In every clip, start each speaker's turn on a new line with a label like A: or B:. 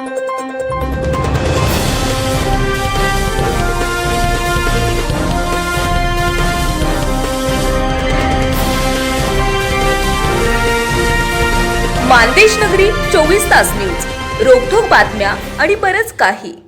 A: मानदेश नगरी चोवीस तास न्यूज. रोखोक बातम्या आणि बरच काही.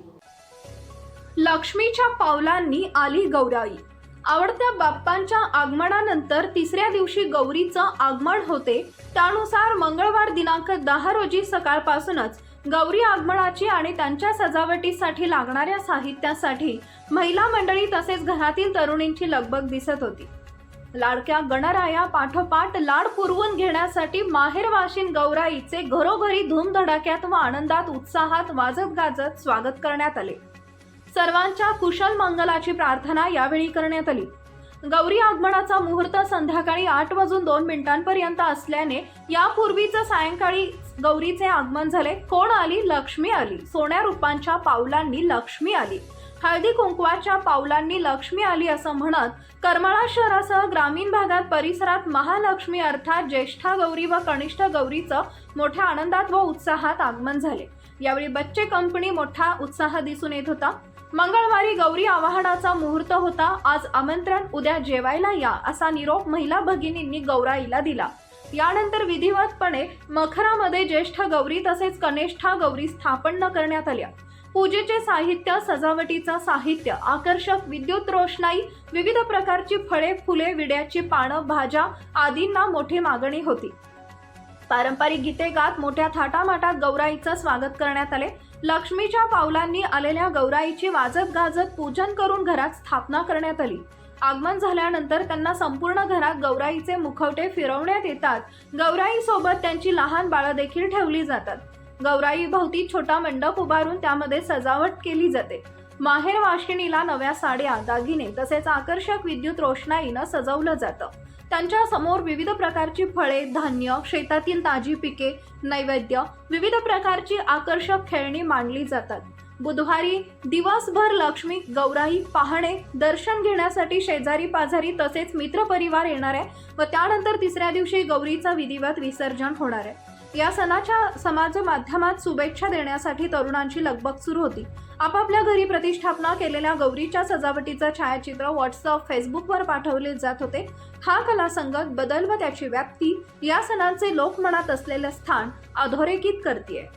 B: लक्ष्मीच्या पावलांनी आली गौराई. आवडत्या बाप्पांच्या आगमनानंतर तिसऱ्या दिवशी गौरीचं आगमन होते. त्यानुसार मंगळवार दिनांक दहा रोजी सकाळपासूनच गौरी आगमनाची आणि त्यांच्या सजावटीसाठी लागणाऱ्या साहित्यासाठी महिला मंडळी तसेच घरातील तरुणींची लगबग दिसत होती. लाडक्या गणराया पाठोपाठ लाड पुरवून घेण्यासाठी माहेर वाशिन गौराईचे घरोघरी धूमधडाक्यात व आनंदात उत्साहात वाजत गाजत स्वागत करण्यात आले. सर्वांच्या कुशल मंगलाची प्रार्थना यावेळी करण्यात आली. गौरी आगमनाचा मुहूर्त संध्याकाळी आठ वाजून दोन मिनिटांपर्यंत असल्याने यापूर्वीच सायंकाळी गौरीचे आगमन झाले. कोण आली? लक्ष्मी आली. सोन्या रूपांच्या पावलांनी लक्ष्मी आली. हळदी कुंकवाच्या पावलांनी लक्ष्मी आली असं म्हणत करमाळा शहरासह ग्रामीण भागात परिसरात महालक्ष्मी अर्थात ज्येष्ठा गौरी व कनिष्ठ गौरीचं मोठ्या आनंदात व उत्साहात आगमन झाले. यावेळी बच्चे कंपनी मोठा उत्साह दिसून येत होता. मंगळवारी गौरी आवाहनाचा मुहूर्त होता. आज आमंत्रण उद्या जेवायला या असा निरोप महिला भगिनींनी गौराईला दिला. यानंतर विधिवतपणे मखरामध्ये ज्येष्ठ गौरी तसेच कनिष्ठा गौरी स्थापन करण्यात आल्या. पूजेचे साहित्य सजावटीचा साहित्य आकर्षक विद्युत रोषणाई विविध प्रकारची फळे फुले विड्याची पानं भाज्या आदींना मोठी मागणी होती. पारंपरिक गीते गात मोठ्या थाटामाटात गौराईचं स्वागत करण्यात आले. लक्ष्मीच्या पावलांनी आलेल्या गौराईची वाजत गाजत पूजन करून घरात स्थापना करण्यात आली. आगमन झाल्यानंतर त्यांना संपूर्ण घरात गौराईचे मुखवटे फिरवण्यात येतात. गौराई सोबत त्यांची लहान बाळं देखील ठेवली जातात. गौराई भोवती छोटा मंडप उभारून त्यामध्ये सजावट केली जाते. माहेर वाशिणीला नव्या साड्या दागिने तसेच आकर्षक विद्युत रोषणाईनं सजवलं जातं. त्यांच्यासमोर विविध प्रकारची फळे धान्य शेतातील ताजी पिके नैवेद्य विविध प्रकारची आकर्षक खेळणी मांडली जातात. बुधवारी दिवसभर लक्ष्मी गौराई पाहणे दर्शन घेण्यासाठी शेजारी पाजारी तसेच मित्रपरिवार येणार आहे व त्यानंतर तिसऱ्या दिवशी गौरीचं विधिवत विसर्जन होणार आहे. या सणाच्या समाज माध्यमात शुभेच्छा देण्यासाठी तरुणांची लगबग सुरू होती. आपापल्या घरी प्रतिष्ठापना केलेल्या गौरीच्या सजावटीचं छायाचित्र व्हॉट्सअप फेसबुकवर पाठवले जात होते. हा कलासंगत बदल व त्याची व्याप्ती या सणांचे लोकमनात असलेले स्थान अधोरेखित करते